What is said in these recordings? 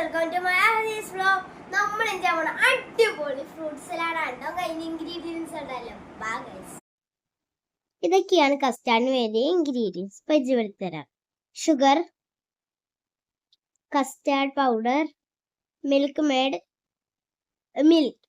Welcome to my Harees vlog നമ്മൾ എന്താ പോണ? അടിപൊളി ഫ്രൂട്ട് സലാഡ് ആണ് അതിന് ഇൻഗ്രീഡിയൻസ് ഉണ്ടല്ലോ. ബാ ഗൈസ് ഇതൊക്കെയാണ് കസ്റ്റാർഡിന് വേണ്ടി ingredients പരിചയപ്പെടുത്തരാം sugar custard powder Milkmaid milk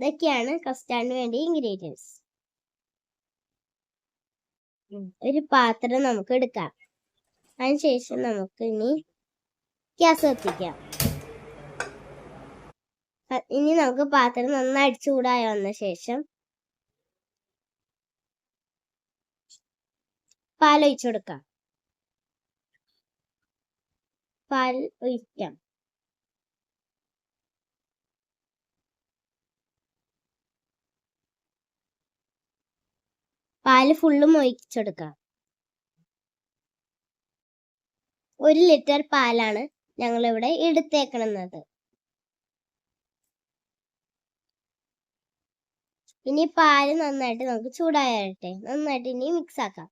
ഇതൊക്കെയാണ് കസ്റ്റാർഡിന് വേണ്ടി ഇൻഗ്രീഡിയൻസ് ഒരു പാത്രം നമുക്ക് എടുക്കാം. അതിനുശേഷം നമുക്ക് ഇനി ഗ്യാസ് കത്തിക്കാം. ഇനി നമുക്ക് പാത്രം നന്നായി ചൂടായി വന്ന ശേഷം പാൽ ഒഴിച്ചു കൊടുക്കാം. പാൽ ഒഴിക്കാം. പാൽ ഫുള്ളും ഒഴിച്ചെടുക്കാം ഒരു ലിറ്റർ പാലാണ് ഞങ്ങളിവിടെ എടുത്തേക്കണത് ഇനി പാൽ നന്നായിട്ട് നമുക്ക് ചൂടായട്ടെ നന്നായിട്ട് ഇനി മിക്സ് ആക്കാം.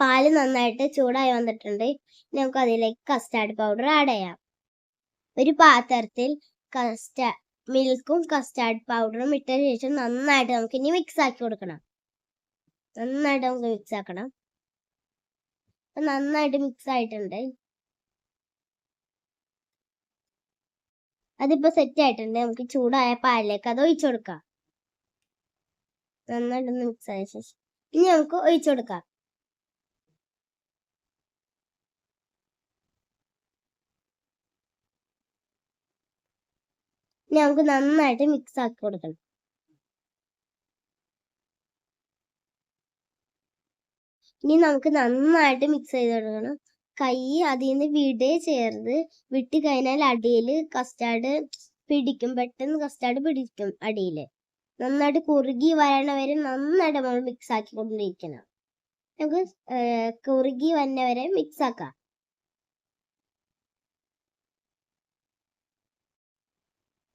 പാൽ നന്നായിട്ട് ചൂടായി വന്നിട്ടുണ്ട്? നമുക്ക് അതിലേക്ക് കസ്റ്റാർഡ് പൗഡർ ആഡ് ചെയ്യാം. ഒരു പാത്രത്തിൽ കസ്റ്റാ മിൽക്കും കസ്റ്റാർഡ് പൗഡറും ഇട്ട ശേഷം നന്നായിട്ട് നമുക്ക് ഇനി മിക്സ് ആക്കി കൊടുക്കണം. നന്നായിട്ട് നമുക്ക് മിക്സ് ആക്കണം. നന്നായിട്ട് മിക്സ് ആയിട്ടുണ്ട്. അതിപ്പോ സെറ്റ് ആയിട്ടുണ്ട്. നമുക്ക് ചൂടായ പാലിലേക്ക് അത് ഒഴിച്ചു കൊടുക്കാം. നന്നായിട്ടൊന്ന് മിക്സ് ആയ ശേഷം. ഇനി നമുക്ക് ഒഴിച്ചു കൊടുക്കാം. ഇനി നമുക്ക് നന്നായിട്ട് മിക്സ് ആക്കി കൊടുക്കണം. ഇനി നമുക്ക് നന്നായിട്ട് മിക്സ് ചെയ്ത് കൊടുക്കണം. കൈ അതിൽ നിന്ന് വിടേ ചേർന്ന് വിട്ട് കഴിഞ്ഞാൽ അടിയിൽ കസ്റ്റാർഡ് പിടിക്കും പെട്ടെന്ന് കസ്റ്റാർഡ് പിടിക്കും അടിയിൽ. നന്നായിട്ട് കുറുകി വരണവരെ നന്നായിട്ട് നമ്മൾ മിക്സ് ആക്കി കൊണ്ടിരിക്കണം നമുക്ക് കുറുകി വന്നവരെ വരെ മിക്സ് ആക്കാം.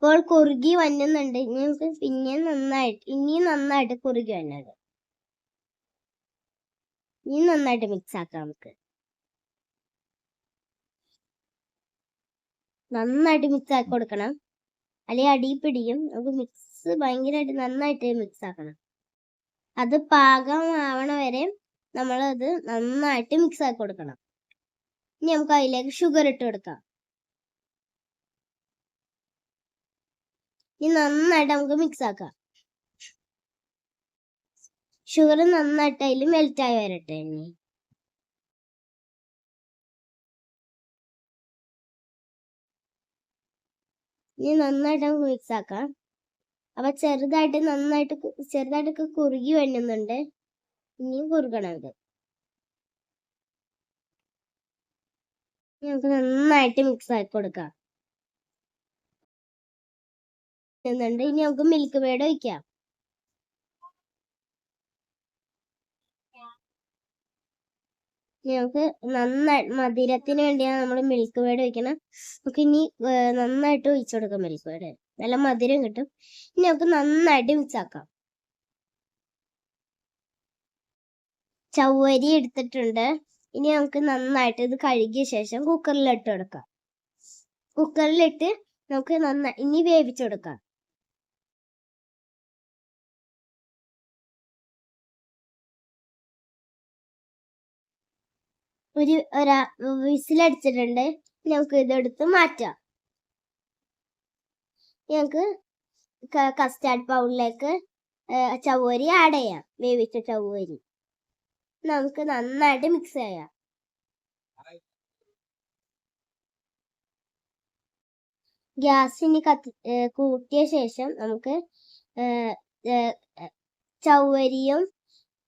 ഇപ്പോൾ കുറുകി വന്നുന്നുണ്ട്. ഇനി നമുക്ക് പിന്നെ നന്നായിട്ട് ഇനിയും നന്നായിട്ട് കുറുകി വന്നത് ഇനി നന്നായിട്ട് മിക്സ് ആക്കാം നമുക്ക്. നന്നായിട്ട് മിക്സ് ആക്കി കൊടുക്കണം. അല്ലെങ്കിൽ അടി പിടിക്കും നമുക്ക് മിക്സ് ഭയങ്കരമായിട്ട് നന്നായിട്ട് മിക്സ് ആക്കണം. അത് പാകമാവണ വരെ നമ്മളത് നന്നായിട്ട് മിക്സ് ആക്കി കൊടുക്കണം. ഇനി നമുക്ക് അതിലേക്ക് ഷുഗർ ഇട്ട് കൊടുക്കാം. ഇനി നന്നായിട്ട് നമുക്ക് മിക്സ് ആക്കാം. ഷുഗർ നന്നായിട്ട് അതിൽ മെൽറ്റായി വരട്ടെ ഇനി. ഇനി നന്നായിട്ട് നമുക്ക് മിക്സ് ആക്കാം. അപ്പൊ ചെറുതായിട്ട് നന്നായിട്ട് ചെറുതായിട്ടൊക്കെ കുറുകി വേണ്ടുന്നുണ്ട് ഇനിയും കുറുകണം ഇത്. നമുക്ക് നന്നായിട്ട് മിക്സ് ആക്കി കൊടുക്കാം. ഇനി നമുക്ക് മിൽക്ക് മേഡ് ഒഴിക്കാം. നമുക്ക് നന്നായി മധുരത്തിന് വേണ്ടിയാണ് നമ്മൾ മിൽക്ക് മേഡ് ഒഴിക്കണം. നമുക്ക് ഇനി നന്നായിട്ട് ഒഴിച്ചു കൊടുക്കാം മിൽക്ക് മേഡ് നല്ല മധുരം കിട്ടും. ഇനി നമുക്ക് നന്നായിട്ട് മിക്സ് ആക്കാം. ചവ്വരി എടുത്തിട്ടുണ്ട്. ഇനി നമുക്ക് നന്നായിട്ട് ഇത് കഴുകിയ ശേഷം കുക്കറിലിട്ട് കൊടുക്കാം. കുക്കറിലിട്ട് നമുക്ക് നന്നായി ഇനി വേവിച്ചെടുക്കാം ഒരു ഒരാ വിസിലടിച്ചിട്ടുണ്ട്. നമുക്ക് ഇതെടുത്ത് മാറ്റാം. ഞങ്ങൾക്ക് കസ്റ്റാർഡ് പൗഡിലേക്ക് ചവ്വരി ആഡ് ചെയ്യാം. വേവിച്ച ചവ്വരി. നമുക്ക് നന്നായിട്ട് മിക്സ് ചെയ്യാം. ഗ്യാസ് ഇനി കത്തി കൂട്ടിയ ശേഷം നമുക്ക് ചവ്വരിയും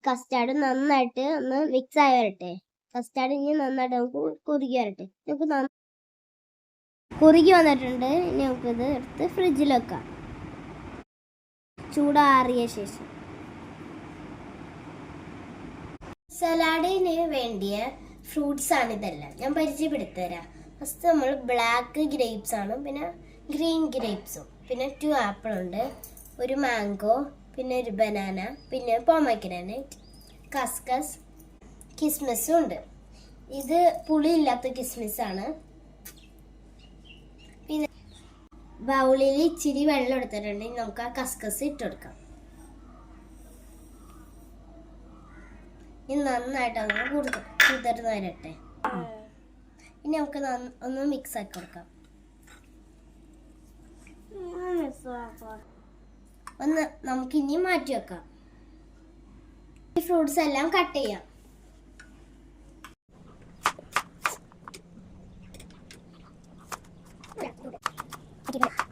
കസ്റ്റാർഡും നന്നായിട്ട് ഒന്ന് മിക്സ് ആയി വരട്ടെ. കസ്റ്റാർഡ് ഇനി നന്നായിട്ട് നമുക്ക് കുറുകി വരട്ടെ. നമുക്ക് കുറുകി വന്നിട്ടുണ്ട്. ഇനി നമുക്കിത് എടുത്ത് ഫ്രിഡ്ജിൽ വെക്കാം. ചൂടാറിയ ശേഷം. സലാഡിന് വേണ്ടിയ ഫ്രൂട്ട്സ് ആണ് ഇതെല്ലാം. ഞാൻ പരിചയപ്പെടുത്തരാം ഫസ്റ്റ് നമ്മൾ ബ്ലാക്ക് ഗ്രേപ്സ് ആണ്. പിന്നെ ഗ്രീൻ ഗ്രേപ്സും പിന്നെ ടു ആപ്പിൾ ഉണ്ട്. ഒരു മാംഗോ പിന്നെ ഒരു ബനാന പിന്നെ പോമഗ്രാനൈറ്റ് കസ്കസ് കിസ്മിസും ഉണ്ട്. ഇത് പുളിയില്ലാത്ത ആണ്. ബൗളിൽ ഇച്ചിരി വെള്ളം എടുത്തിട്ടുണ്ടെങ്കിൽ നമുക്ക് ആ കസ്കസ് ഇട്ട് കൊടുക്കാം. ഇനി നന്നായിട്ട് ഒന്ന് കൊടുക്കാം കുതിർന്ന് വരട്ടെ. ഇനി നമുക്ക് ഒന്ന് മിക്സ് ആക്കി കൊടുക്കാം. ഒന്ന് നമുക്ക് ഇനി മാറ്റി വെക്കാം. ഈ ഫ്രൂട്ട്സ് എല്ലാം കട്ട് ചെയ്യാം. particular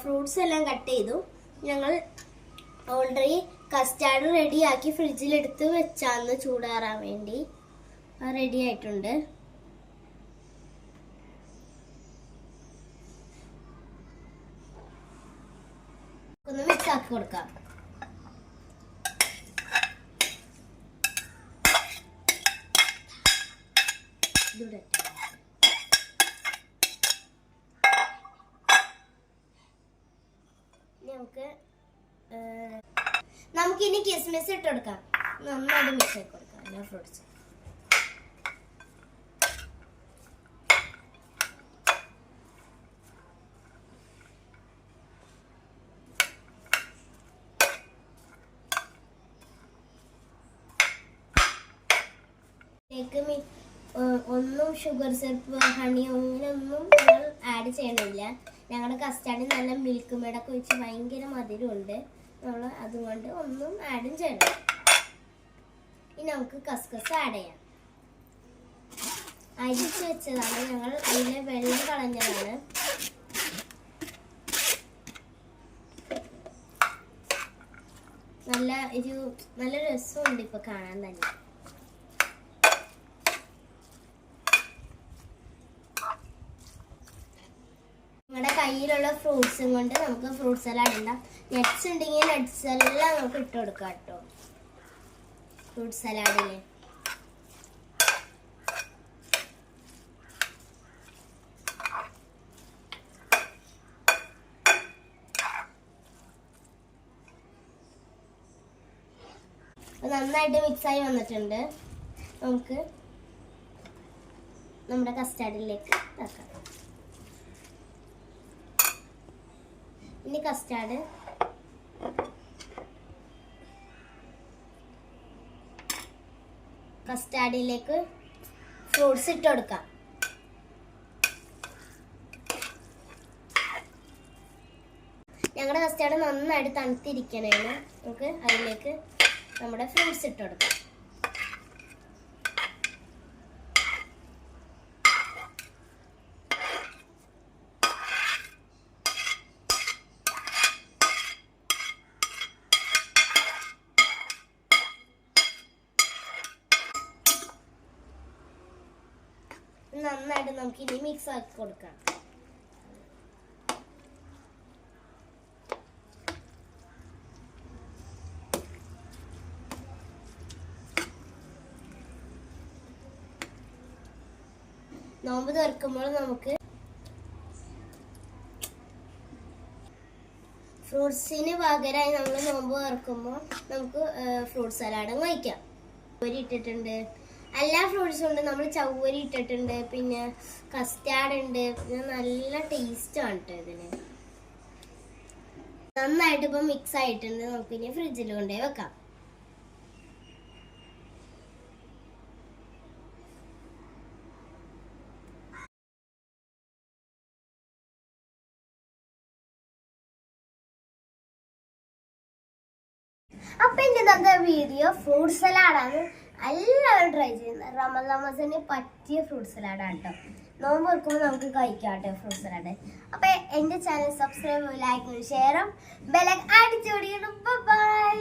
ഫ്രൂട്ട്സ് എല്ലാം കട്ട് ചെയ്തു. ഞങ്ങൾ ഓൾറെഡി കസ്റ്റാർഡ് റെഡിയാക്കി ഫ്രിഡ്ജിലെടുത്ത് വെച്ചാന്ന് ചൂടാറാൻ വേണ്ടി റെഡി ആയിട്ടുണ്ട്. ആക്കി കൊടുക്കാം. നമുക്ക് നമുക്കിനി കിസ്മിസ് ഇട്ട് കൊടുക്കാം. നന്നായിട്ട് മിക്സ് ആക്കി കൊടുക്കാം. എല്ലാ ഫ്രൂട്ട്സ് ഇതിലേക്ക് ഒന്നും ഷുഗർ സിറപ്പ് ഹണി അങ്ങനെയൊന്നും ഞങ്ങൾ ആഡ് ചെയ്യണില്ല. ഞങ്ങളുടെ കസ്റ്റാർഡിൽ നല്ല മിൽക്ക് മേടൊക്കെ വെച്ച് ഭയങ്കര മധുരമുണ്ട്. നമ്മൾ അതുകൊണ്ട് ഒന്നും ആഡും ചെയ്യണം ഇനി നമുക്ക് കസ്കസ് ആഡ് ചെയ്യാം. അരിച്ച് വെച്ചതാണ് ഞങ്ങൾ അതിലെ വെള്ളം കളഞ്ഞതാണ്. നല്ല ഒരു നല്ല രസമുണ്ട് ഇപ്പൊ കാണാൻ തന്നെ. കയ്യിലുള്ള ഫ്രൂട്ട്സും കൊണ്ട് നമുക്ക് ഫ്രൂട്ട് സലാഡ് ഉണ്ടാം നട്ട്സ് ഉണ്ടെങ്കിൽ നട്ട്സ് എല്ലാം നമുക്ക് ഇട്ട് കൊടുക്കാം കേട്ടോ. ഫ്രൂട്ട് സലാഡിൽ നന്നായിട്ട് നന്നായിട്ട് മിക്സായി വന്നിട്ടുണ്ട്. നമുക്ക് നമ്മുടെ കസ്റ്റാർഡിലേക്ക് ഇതാക്കാം. ഇനി കസ്റ്റാർഡ് കസ്റ്റാർഡിലേക്ക് ഫ്രൂട്ട്സ് ഇട്ട് കൊടുക്കാം. ഞങ്ങളുടെ കസ്റ്റാർഡ് നന്നായിട്ട് തണുത്തിരിക്കണേന്. നമുക്ക് അതിലേക്ക് നമ്മുടെ ഫ്രൂട്ട്സ് ഇട്ട് കൊടുക്കാം. നന്നായിട്ട് നമുക്ക് ഇനി മിക്സ് ആക്കി കൊടുക്കാം. നോമ്പ് തുറക്കുമ്പോൾ നമുക്ക് ഫ്രൂട്ട്സിന് പകരമായി നമ്മൾ നോമ്പ് തുറക്കുമ്പോൾ നമുക്ക് ഫ്രൂട്ട് സലാഡും കഴിക്കാം. ഇട്ടിട്ടുണ്ട്. എല്ലാ ഫ്രൂട്ട്സും ഉണ്ട്. നമ്മൾ ചവ്വരി ഇട്ടിട്ടുണ്ട് പിന്നെ കസ്റ്റാർഡ് ഉണ്ട്. പിന്നെ നല്ല ടേസ്റ്റ് ആണ് കേട്ടോ ഇതിന്. നന്നായിട്ട് ഇപ്പം മിക്സ് ആയിട്ടുണ്ട്. നമുക്ക് ഇനി ഫ്രിഡ്ജിൽ കൊണ്ടുപോയി വെക്കാം. അപ്പൊ എന്റെ വീഡിയോ ഫ്രൂട്ട് സലാഡാണ് എല്ലാവരും ട്രൈ ചെയ്യുന്ന റമദാമസിന് പറ്റിയ ഫ്രൂട്ട് സലാഡാണ് കേട്ടോ നോമ്പ് വെക്കുമ്പോൾ നമുക്ക് കഴിക്കാം കേട്ടോ ഫ്രൂട്ട് സലാഡ് അപ്പൊ എന്റെ ചാനൽ സബ്സ്ക്രൈബ് ലൈക്ക് ഷെയറും ബെലക്ക് ബൈ